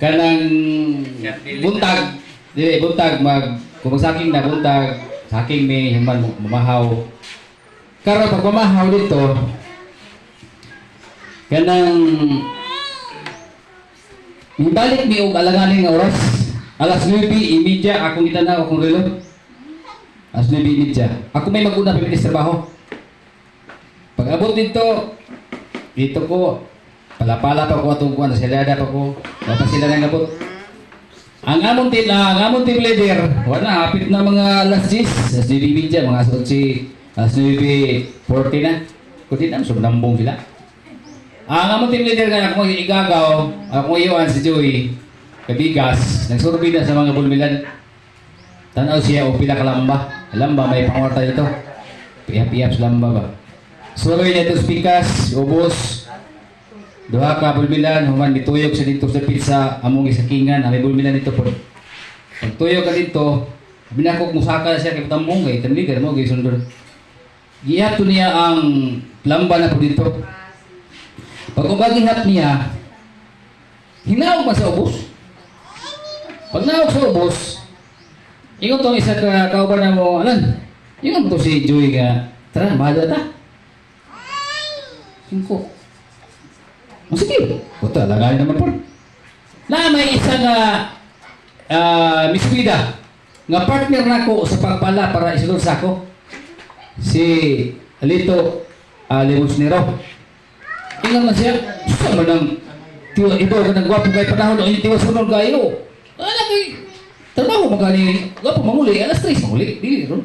kanang buntag dili buntag mag kung saking na buntag saking may human mamahaw karon pag mamahaw dito kanang Ibalik mi og alanganin nga oras. Alas 9 imidya akong itanaw akong relo. Alas 9 imidya. Ako may maguna pa trabaho. Pag abot dito, dito ko, palapala pa ko atong kuwan, silada pa ko. Wala sila nang abot. Ang amon team, ang amon team leader, wala, hapit na mga alas 10, alas 9 imidya, mga alas 8, alas 9.40 na. Kundi na, sumnambong sila. Ang among team leader nga ako igagaw, ako iwan si Joey, kabigas, nagsurvey na sa mga bulmilan. Tanaw siya o pila ka lamba. May pangwarta dito. Pihap-pihap sa lamba ba. Survey niya ito sa pikas, ubos. Duha ka bulmilan, human mituyok sa dito sa pizza, among isakingan, may bulmilan dito po. Pag tuyok ka dito, binakok musaka siya kay tambong kay leader mo, kay sundod. Gihat to niya ang lamba na po dito. Pag umaginap niya, hinawag pa sa ubos. Pag nawag sa ubos, ingon tong isa ka kauban na mo, alam, ingon to si Joey nga, tara, mahalo ta. Singko. O sige, puta, lagay naman po. Na may isa nga uh, Miss Vida, nga partner na ko sa pagpala para isulod sa ako. Si Alito uh, Limosnero. Ingat man siya, sama ng tiwa, ito ka ng gwapo kay panahon, o yung tiwa sunod kayo. Alam kay, trabaho magani, gwapo mamuli, alas 3 mamuli, dili ron.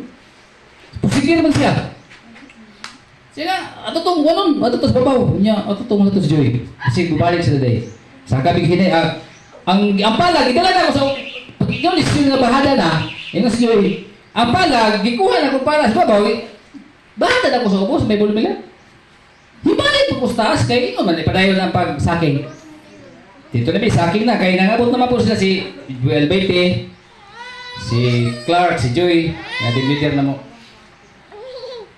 Sige naman siya. Siya nga, ato tong wanon, ato to sa babaw, niya, ato tong ato sa Joy. Kasi bubalik sila day. Sa kabing hinay, ah, ang, ang palag, idala na sa, pag ikaw listin na bahada na, yun si Joy, ang palag, gikuha na ko para sa babaw, eh, bahada na ako sa ubos, may bulmila. Hibalik po kustas kay ino man ipadayon ang pagsaking. Dito na may saking na kay nangabot naman po sila si Joel Bete, si Clark, si Joy, na team leader na mo.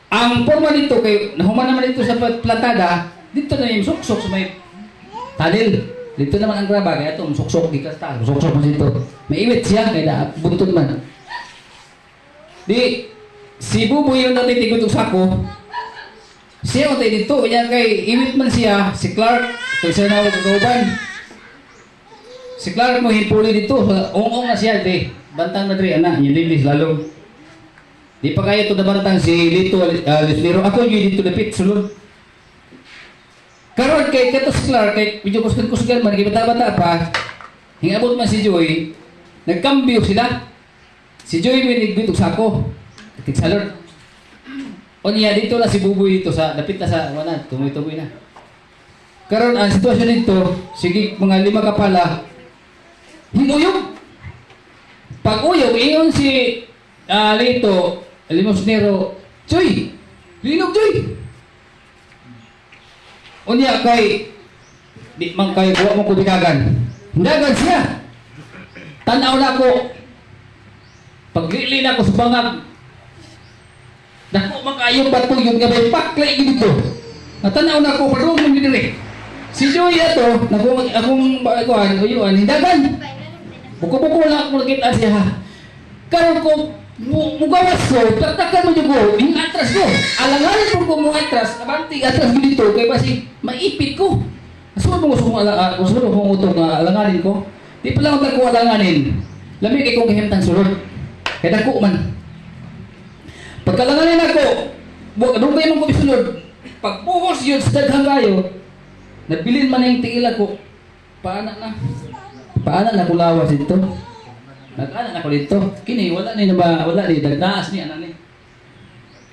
Ang forma dito kay nahuman naman dito sa plat- platada, dito na yung suksok sa may talil. Dito naman ang graba kaya ito, suksok gikas ta, suksok mo dito. May iwit siya kay na buntod man. Di si Buboy yung natitigod sa sako, siya o tayo dito, kanya kay iwit man siya, si Clark, ito siya na kagauban. Si Clark mo hipuli dito, ong-ong na siya, di. Bantang na dre, anak, yung lilis, lalo. Di pa kaya ito na bantang si Lito, uh. Ako yung dito lapit, sulod. Karon kay kato si Clark, kay medyo kusgan-kusgan man, kay bata-bata pa, hingabot man si Joy, nagkambyo sila. Si Joy may nagbitog sa ako. Tigsalod. O niya, dito na si Buboy dito sa, dapit na sa, wala, tumoy-tumoy na. Karon ang sitwasyon dito, sige mga lima ka pala, himuyog. Pag uyog, iyon si uh, Lito, Limosnero, Joy, linog Joy. O niya, kay, di man kay buwa mo kubikagan. Hindagan siya. Tanaw na ko, paglili na ko sa bangag, Dako makayong bato yung nga may paklay dito. Natanaw na ko padung mo dire. Si Joy ato, nako akong kuan uyuan hindagan. Buko-buko lang ako nakita siya. Karon ko mugawas ko, taktakan mo ko, yung atras ko. Alangalan mo ko mo atras, abanti atras ko dito, kay basi maipit ko. Sunod mo gusto kong ala, gusto mo kong utong uh, alanganin ko. Di pa lang ako alanganin. Lamig kay kong kahimtang sulod. Kaya dako man. Pagkalanganin ako, doon kayo mong kumisunod, pagpuhos yun sa daghang kayo, nabilin man na yung tingil ako, paana na? Paana na kulawas dito? Nag-ana na ko dito. Kini, wala ni na ba, wala ni, dagdaas ni, anak ni.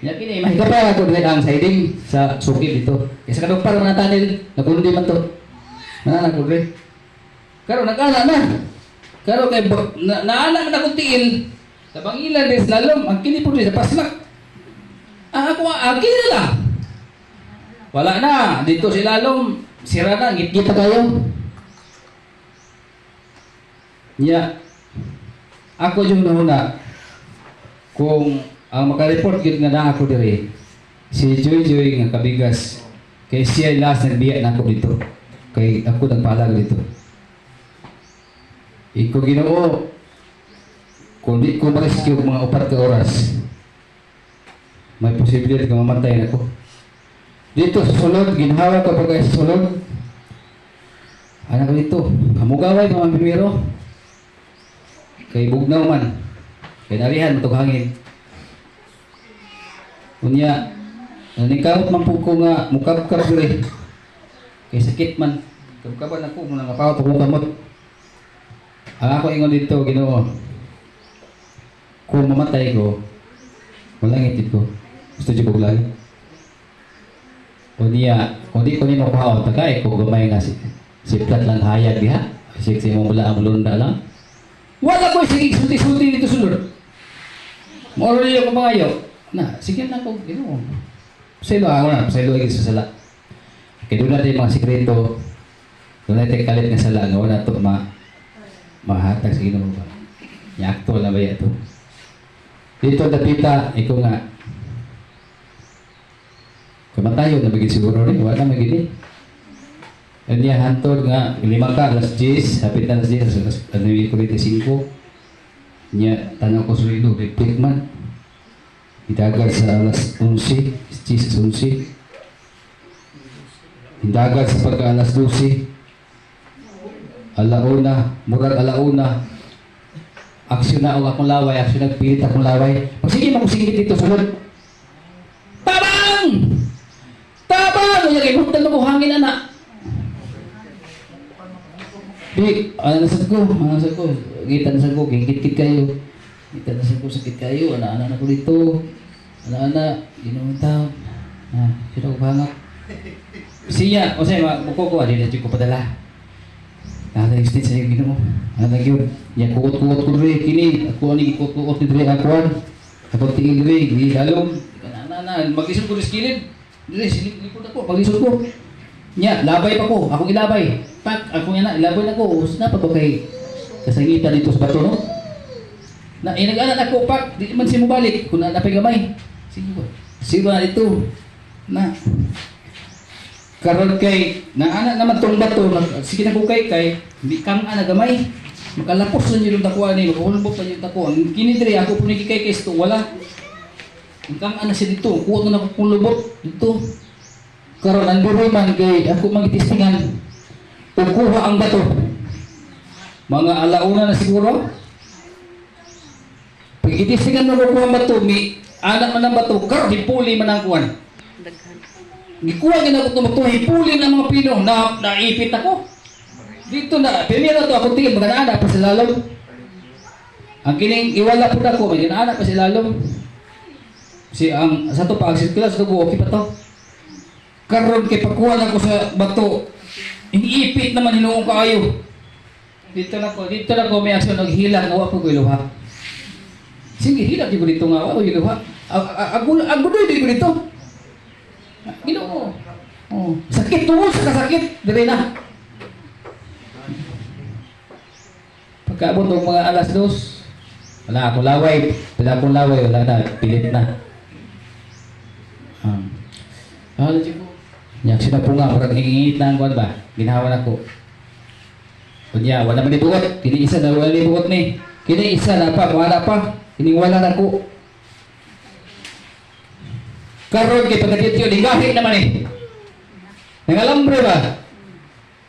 Ya kini, mahika pa ako dili ang siding sa sukid dito. Kaya sa kadong para man tanil, nagundi man to. Nana ko. Karo nag-ana na. Karo kay na, naana man akong tiil. Sa bangilan des lalom, ang kini po sa paslak. Ah, ako akin na lang. Wala na. Dito si lalom, sira na, ngit-ngit na kayo. Ya. Ako yung nahuna. Kung ang makareport gid nga na ako diri, si Joy Joy nga kabigas. Kay siya last nagbiya na ako dito. Kay ako nagpalag dito. Iko ginoo, kung di ko ang mga upat ka oras, may posibilidad ka mamatay na ko. Dito sa sulod, ginhawa ka pagka sa sulod. Anak dito, hamugaway mga primero. Kay bugnaw man. Kay narihan, matog hangin. Unya, nanikawat man po ko nga, mukab-kab diri. Kay sakit man. Kababan ako, muna nga pawat ako kamot. Ang ako ingon dito, ginoo. Kung mamatay ko, walang itid ko. Gusto dyo ko lagi. O niya, kung di ko nino kuhaw, tagay ko gamay nga si, si plat lang hayag diha. Kasi si mo mula ang lunda lang. Wala ko sige sulti-sulti dito sulod. Moro niyo ko mga yo. Na, sige na ko, ginoo. Pasaylo ako na, pasaylo lagi sa sala. Kaya doon natin yung mga sikreto, doon natin kalit nga sala, nga wala to ma mahatag sa ginoo ba. Yakto na ba ito? Dito dapita, ikaw nga, kamatayo na bagay siguro rin, wala na magiging. Yan niya, hantod nga, lima ka, alas 10, hapit na alas 10, alas, ano yung kulite 5. Niya, tanong ko sa ilo, repeat man. Idagal sa alas 11, 10 sa 11. Hindagat sa pagka alas 12. Alauna, murag alauna. Aksyon na ako akong laway, aksyon na pilit akong laway. Pag sige sige dito sunod. Tabang! Tabang! Kaya kayo, huwag mo hangin anak. Di, ano na sa ko, ano sa ko, kita na sa ko, kikit-kit kayo. Kita na sa ko, sakit kayo, ana-ana na ko dito. Ana-ana, ginawang tao. Ah, sino ko bangak? Siya, o saya, magkukuha, di na ko padala. Nada yung state sa iyo ginoo. Nada yun. Yan kuot-kuot ko rin. Kini, ako ani kuot-kuot ni rin ako. Ako tingin rin. Di halom. Na na Mag-isod ko rin skilid. Dili, silipod ako. Pag-isod ko. Nya, labay pa ko. Akong ilabay. Pak, ako nga na, ilabay na ko. Usna pa ba kay kasangitan dito sa bato, no? Na, eh, nag-anak ako, pak, di man siya mo balik. Kung na napay gamay. Sige ba? Sige ba ito? Na, karon kay na ana naman tong bato nag- sige na ko kay kay di kang ana gamay makalapos na niyo takuan ni mahulbot na niyo tako ang kini diri ako puni kay kay sto wala ang kang ana si dito kuha na ako kulubot dito karon ang man kay ako magitistingan ug kuha ang bato mga alauna na siguro pag itistingan mo kuha ang bato mi anak man ang bato karon hipuli man ang Daghan. Gikuha gina ko ito, hipulin ng mga pino, na naipit ako. Dito na, primero to ako tingin, maganaana pa sa lalong. Ang kining iwala po na ko, may ganaana pa si. Si ang sa to pag sirkulas to okay pa to. Karon kay pagkuha na ko sa bato, iniipit naman hinuong kaayo. Dito na ko, dito na ko may aksyon naghila nga wa ko iluha. Sige, hila di ko dito nga wa ko iluha. Agulo agulo di ko dito. Ginoo. Oh, sakit tungkol sa kasakit, dire na. Pagkaabot ng mga alas dos, wala akong laway. Wala akong laway, wala na, pilit na. Um, ano ko? Yak sila po nga, parang ingingit na ang kwan ba? Ginawa na ko. Kunya, wala man ibuot. Kini isa na wala ibuot ni. Kini isa na pa, wala pa. Kini wala na ko. Karon kay pagkatit yun, hingahin naman eh. Nangalambre ba?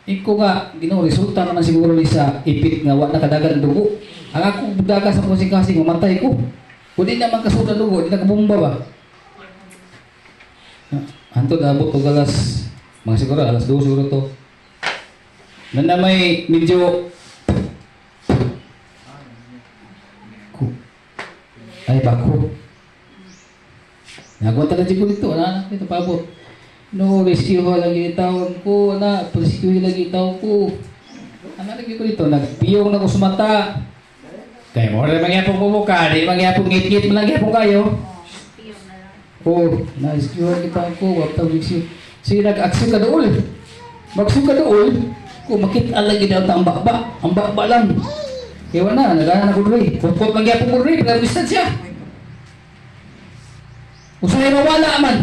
Iko nga, ginoo, resulta naman siguro ni sa ipit nga wa nakadagan dugo. Ang ako daga sa kasing-kasing, mamatay ko. Kung di naman kasuda dugo, di nakabumba ba? Antod abot og alas, mga siguro alas 2 siguro to. Na na may medyo ay bako. Nagwa talaga ko dito, ana na dito paabot. No, rescue lagi tawon ko, na, rescue lagi tawon ko. Ano lagi ko dito, nagpiyong na ko sa mata. Kaya mo rin mangyapong mumuka, di mangyapong ngit-ngit mo lang kayo. Oh, na-rescue lagi tawon ko, wap tawon rescue. Sige, nag-aksyon ka doon. Mag-aksyon ka doon. Kung makita lagi daw ang baba, ang baba lang. Kaya wala, nagana na ko rin. Kukot lang yapong ko rin, pero distansya. Usahay mawala man.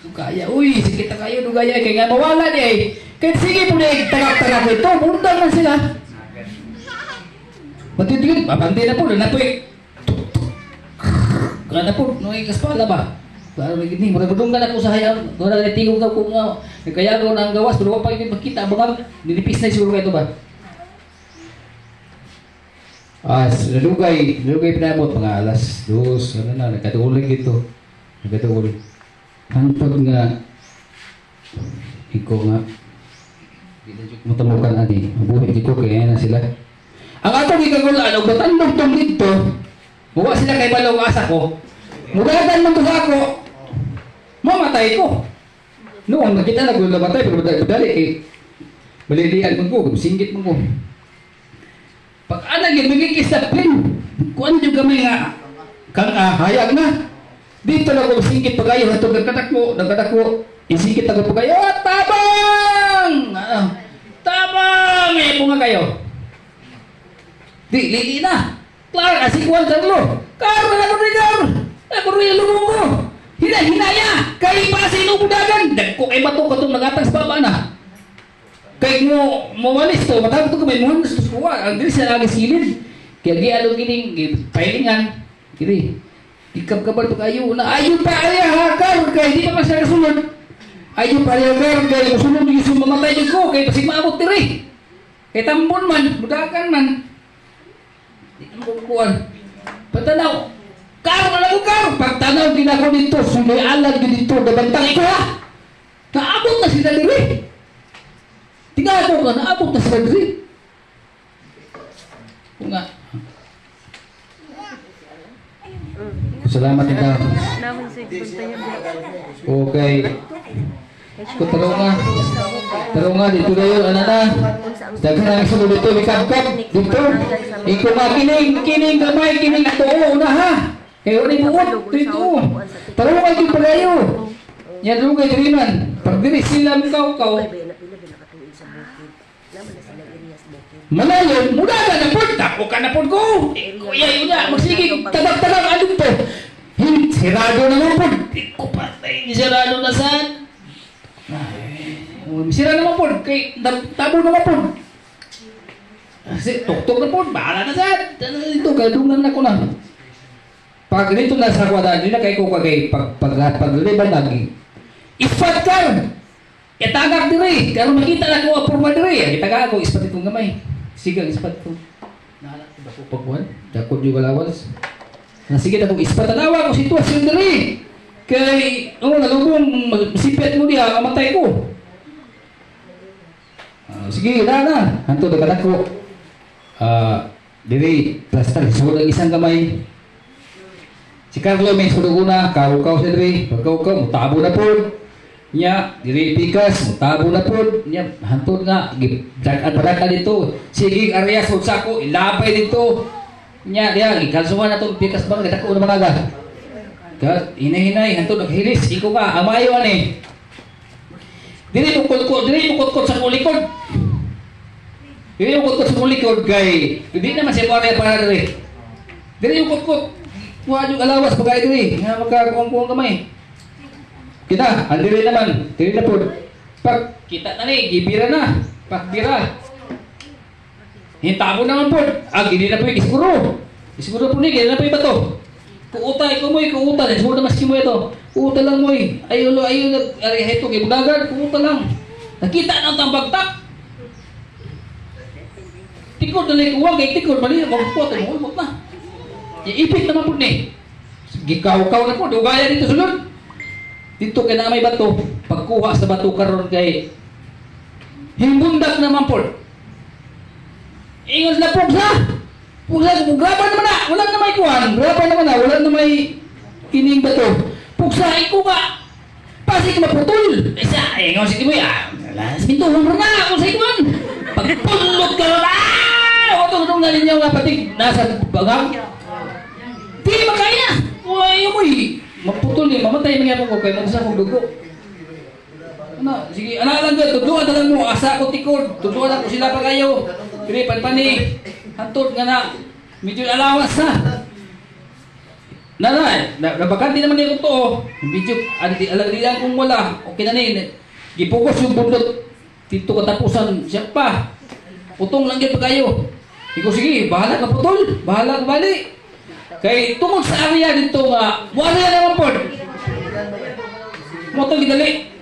Dugaya, uy, sige ta kayo dugaya kay nga mawala di ay. Kahit sige po na tagak-tagak ito, mundan man sila. Matitigil, babante na po, na po eh. Kada po, nung ikas pala ba? Para gini, mura gudong ako sa hayang, mura na tingog daw ko nga, kaya ko na ang gawas, pero pa hindi makita, mga dinipis na siguro kayo ba? Ah, nalugay, nalugay pinabot, mga alas dos, ano na, nagkatuloy ito. Nagkatuloy. Hantod nga, ikaw nga, matamukan ani, mabuhay dito, kaya na sila. Ang atong ikagulaan, og batandog tong dito, muwa sila kay balong asa ko, mugadan man sa ako, mamatay ko. Noon, nakita na ko namatay, pero madali, eh. Malilian mo ko, singgit mo ko. Pag anak yung magiging disiplin, kuan yung gamay nga, kang ah, hayag na. Dito na ko singgit pagayo, hatong nagkatak ko, nagkatak ko, isingkit ako pagayo, ah, tabang! Ah, tabang! Eh, bunga kayo. Di, lili na. Klar, asik kuan Carlo. Carlo na ko Ako rin lumong ko. Hina, hinaya. Kay pa sa inubudagan. Dagko kay bato katong nagatang sa baba na. Kay mo mawalis to, matapos to kamay mo sa kuwa. Ang dili siya lagi silid. Kaya di along gining pailingan. Kiri. Ikap-kapal pa kayo na ayun pa aya ha kar kay di pa masya kasunod. Ayun pa aya kar kay musunod yung sumamatay yung ko kay pasig maabot diri. Kay tambon man, budakan man. Di ka makukuhan. Patanaw. Karo na lang ko karo. Pagtanaw din ako dito. Sunday alag din dito. Dabantang ito ha. Naabot na sila diri. Tingnan ko ka, naabot na sila diri. Kung nga. Salamat sa puntayan Okay. Kung talo nga. Talo nga, dito na yun. Ano na? Daghan ang sunod dito, may kapkap. Dito. Ikaw nga, kining, kining gamay, kining ato, una ha. Kayo rin buot, dito. Talo nga, ito palayo. Yan doon kay Driman. Pag diri sila kau kau. Malayo, mula ka na po. Tako ka na po ko. Kuya, yun na. Magsige, tabag-tabag, ano? Hin, sirado na lang po. Iko patay, sirado na saan? Sira naman po. Kay, tabo naman po. Kasi, tuktok na po. Bahala na saan. Dito, kadungan na ko na. Pag dito na sa kwadaan, na kay ko kagay pag pag pag liban lagi. Ifat ka! Itagak diri, karo makita na ko apurma diri. Itaga ako ispat itong gamay. Sigang ispat ko. Naalak ko dako pagkuhan. Dako di balawas. Na sige na kong ispat tanawa ko sitwasyon diri. Kay oh nalubong sipet mo diha mamatay ko. Ah, sige na na. Hanto dagat ko. Ah, diri plaster sud ang isang gamay. Si Carlo may suluguna, karukaw siya diri, pagkaw-kaw, mutabo na po. Nya, diri pikas, mutabo na po. Nya, hantod nga, dagan padaka dito. Sige, area sa sako, ilabay dito. Nya, diya, ikalsuhan na itong pikas ba, kita ko na mga aga. Ka, hinay-hinay, hantod naghilis, iko ka, amayo ani. Diri mo kutkot, diri mo kutkot sa kulikod. Diri mo kutkot sa kulikod kay, hindi naman siya pare para diri. Diri mo kutkot, Kuha yung alawas, pagkaya diri. Nga magkakuang-kuang kamay. Kita, andiri naman. Diri na po. Pag kita na ni, gibira na. Pag bira. Hintabo naman po. Ah, hindi na po yung isiguro. Isiguro po ni, hindi na po yung bato. Kuuta, ikaw mo kuuta. Isiguro na maski mo ito. Kuuta lang mo eh. Ayaw, ayaw, ayaw, ito, ibudagan. Kuuta lang. Nakita na ang bagtak. Tikod na lang kuwag, kay tikod, mali magpot, magpot na. Iipit naman po ni. Gikaw-kaw na po, dugaya dito sulod. Dito kay na may bato, pagkuha sa bato karon kay himbundak naman po. Ingon na pugsa. Pugsa, graban naman na. Wala na may kuhan. Graban naman na. Wala na may kining bato. Pugsa, iko ka. Pasi ka maputol. Isa, ingon si Timoy. Ah, alas, pintuhon mo na. Kung sa ikuan. Pagpulot ka na. Ah! O, tutulong na ninyo nga pati nasa bagang. Di makaya. Uy, uy. Maputol ni mamatay mga ko kay magsa kong dugo. Ano, sige, ana lang ga, tudluan na lang mo asa ko tikod. Tudluan ako sila pa kayo. Dili panpani. Hantod nga na. Medyo alawas na. Na na, na nabakanti naman ni ko to. Medyo adi di alag di lang kung wala. Okay na ni. Gipugos yung bundot. Dito katapusan siya pa. Utong lang gyud pa kayo. Sige, bahala ka putol. Bahala ka bali. Kay tungod sa area dito nga, wala naman po. Mo to gigali.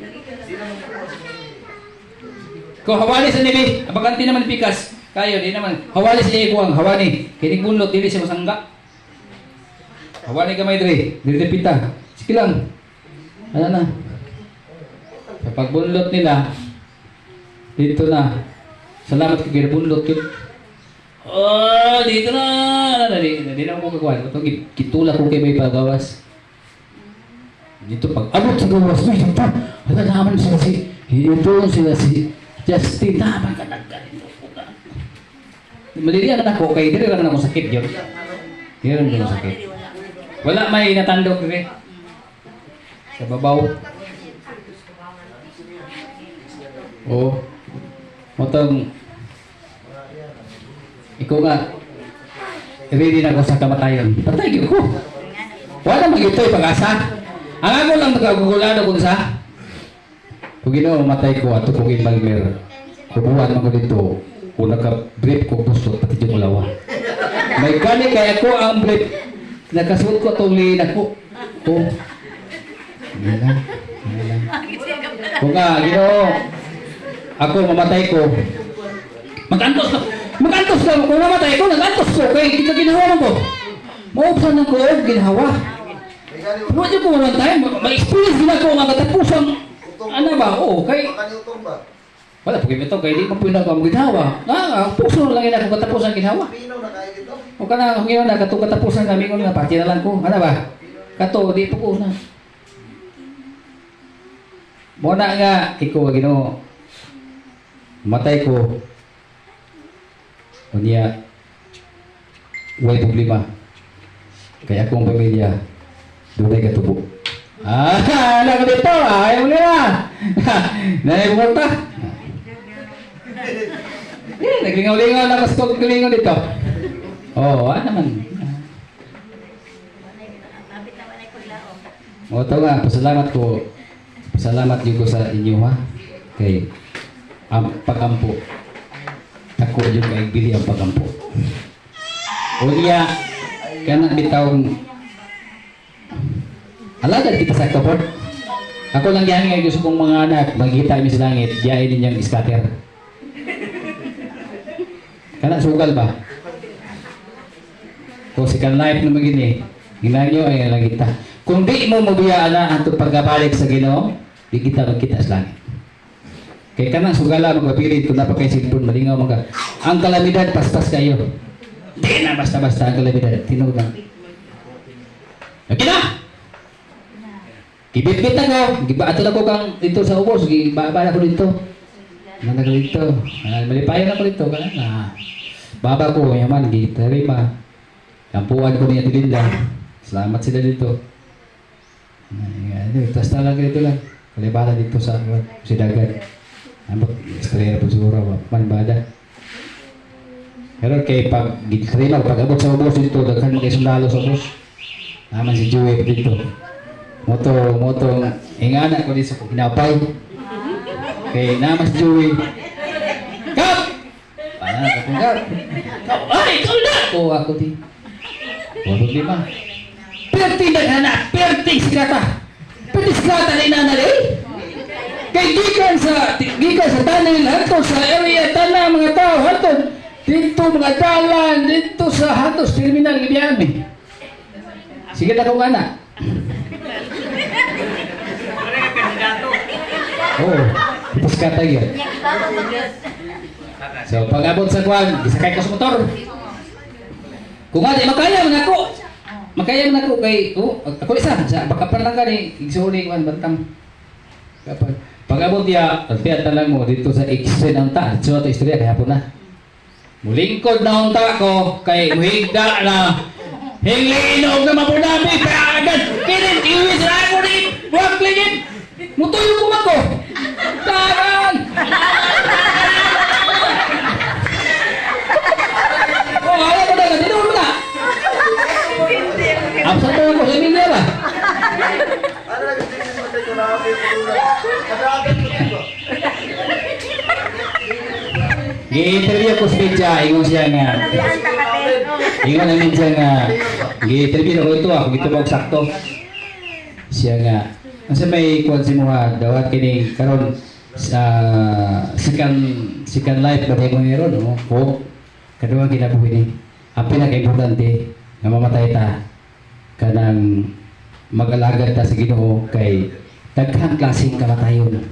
Ko hawali sa nibi, abaganti naman pikas. Kayo di naman. Hawali sa iyo kuang, hawani. Kini bunlot dili siya masangga. Hawali ka may dre, dili pita. Sige lang. Ano na. Sa pagbunlot nila, dito na. Salamat kay ginabunlot yun. Oh, dito na. Di, di na ako kagawa. Ito, kitula ko kay may pagawas. Dito pag abot sa gawas, may dito. Wala naman sila si, ito sila si Justin. Naman ka nagkarin. Maliliyan na ako kay dire lang ako sakit yun. Dire lang sakit. Wala may natandog dire. Sa babaw. Oh. Motong ikaw nga ready na ako sa kamatayon. Patay ko. Wala magitoy pag-asa. Ang ako lang nagagugulado kung sa kung ginoo matay ko ato kung imalmer. Kubuhan man ko dito. Kung naka-brief ko gusto pati yung ulawa. May gani kaya ko ang brief. Nakasuot ko itong liin ako. Oh. Yan lang. Yan lang. Kung nga, ginoo, ako mamatay ko. Magantos ka. Magantos ka. Kung mamatay ko, nagantos ko. Kaya kita ginawa mo ko. Maupsan ng ko, ginawa. Pero di ko walang time. Ma-experience din ako mga katapusan. Ano ba? Oo, kay... Wala, pag ito, kaya di mo pinag ang ginawa. Ah, puso lang yun ako katapusan ginawa. O ka na, kung yun na, katong katapusan kami ko pati na lang ko. Ano ba? Kato, di po ko na. Muna nga, ikaw, ginoo. Matay ko. O niya, way problema. Kaya akong pamilya, doon ay katubo. Ah, alam ko dito, ayaw mo nila. Nanay pumunta. Eh, naglingaw-lingaw na mas kong lingaw dito. Oo, oh, ano naman. O ito nga, pasalamat ko. Pasalamat din ko sa inyo ha. Kay ang pagampo. Ako yung kaigbili ang pagampo. O iya, kana bitawng alagad kita sa kapot. Ako lang yan nga gusto kong mga anak, magkita kami sa langit, diyain ninyang scatter. Kana sugal ba? Kung si kan life naman gini, ginanyo ay lang kita. Kung di mo mabiyaan na ang pagkabalik sa Ginoo, di kita magkita sa langit. Kay kanang sugala magpapilit kung dapat kay silpon malingaw mga ang kalamidad paspas kayo. Di na basta-basta ang kalamidad tinuod lang. Okay na. Gibit-bit ako, giba ato ko kang dito sa ubos, giba-ba ako dito. Mana ko dito. Ah, malipayan ako dito kana na. Baba ko yaman gitarima. Kampuan ko niya tilinda. Salamat sila dito. Tas talaga dito lang. Kalibata dito sa si Dagan. Ambot, estrella po siguro, man bada. Pero kay pag gitrima, pag abot sa ubos dito, daghan mga sundalo sa ubos. Naman si Joey dito. Moto, moto, ingana ko dito sa hinapay. Kay naman si Joey. Kap! Paano ka kung kap? Kap! Ay, na! Oo, ako di. Walo lima. Perti na anak, perti sikata. Perti sikata na inanali. Kay gikan sa gikan sa tanil hato sa area tana mga tao hato dito mga dalan dito sa hatos terminal gibiyan mi. Sige na kung anak. Oh, piskata yun. So, pag abot sa kwan, gisakay ka sa motor. Kung di makaya man ako. Makaya man ako kay, oh, ako isa, sa bakapan lang ka ni, igsuli kwan, bantang. Kapag, pag abot niya, pagpiyat na lang mo dito sa X-ray ng ta, so ito istorya, kaya po na. Mulingkod na unta ko, kay muhigda na, Hilinog na mapunami, kaya agad, kinit, iwis na ako ni, huwag ligid, mutuyo ko mako. Taran! Kadagad ko media, ingon siya nga. Ingon namin siya nga. Gi-interview ko ito, ako gito mag sakto. Siya nga. Kasi may kuwan si mga dawat kini karon sa second second life ba mo ni ron no? Ko kadua ginabuhi ni. Ang pinaka-importante nga mamatay ta kanang mag-alagad ta sa Ginoo kay daghang klaseng kamatayon.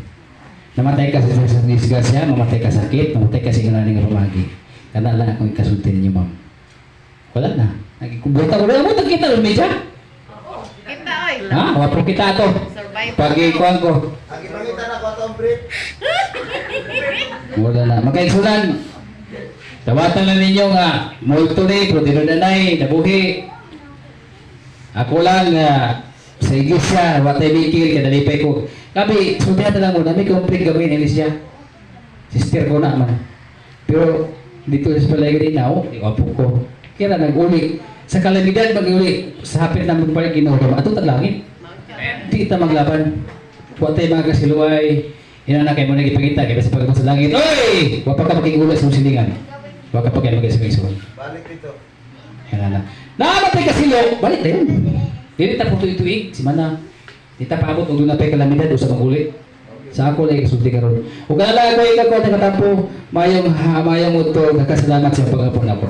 Namatay ka sa sa disgrasya, mamatay ka sa sakit, mamatay ka sa ingani nga pamagi. Kana lang akong ikasulti ninyo, ma'am. Wala na. Nagikubuta ko na mo kita ron media. Kita, oy. Ha? Wapo kita to. Survive. Pagi kuan ko. Ang ipangita na ko itong Brit. Wala na. Magkaigsunan. Tawatan na ninyo nga. Multo ni, pero dinunanay, nabuhi. Ako lang nga sa iglesia, watay mikir, kadalipay ko. Kabi, sultihan na lang mo, nami kumpring gawin iglesia. Sister ko na man. Pero dito sa palay din na, oh, iwapo ko. Kaya nag-uli. Sa kalamidad, mag-uli. Sa hapit na magpalit, ginagawa. Ato taglangit. Di kita maglaban. Watay mga kasiluay. Ina na kayo mo nagipagita kaya sa pagkabot sa langit. Oy! Wa pa ka makigulat sa silingan. Wa ka pa kayo mag-isip-isip. Balik dito. Yan na. Naamatay ka silo, balik na yun. Dili ta po tuig-tuig, si Mana. Di ta paabot og dunay kalamidad usa maguli. Sa ako lay kasulti karon. Ug kana lang ako ikaw ko nakatampo mayong ha, mayong mo to nakasalamat sa pagapon ako.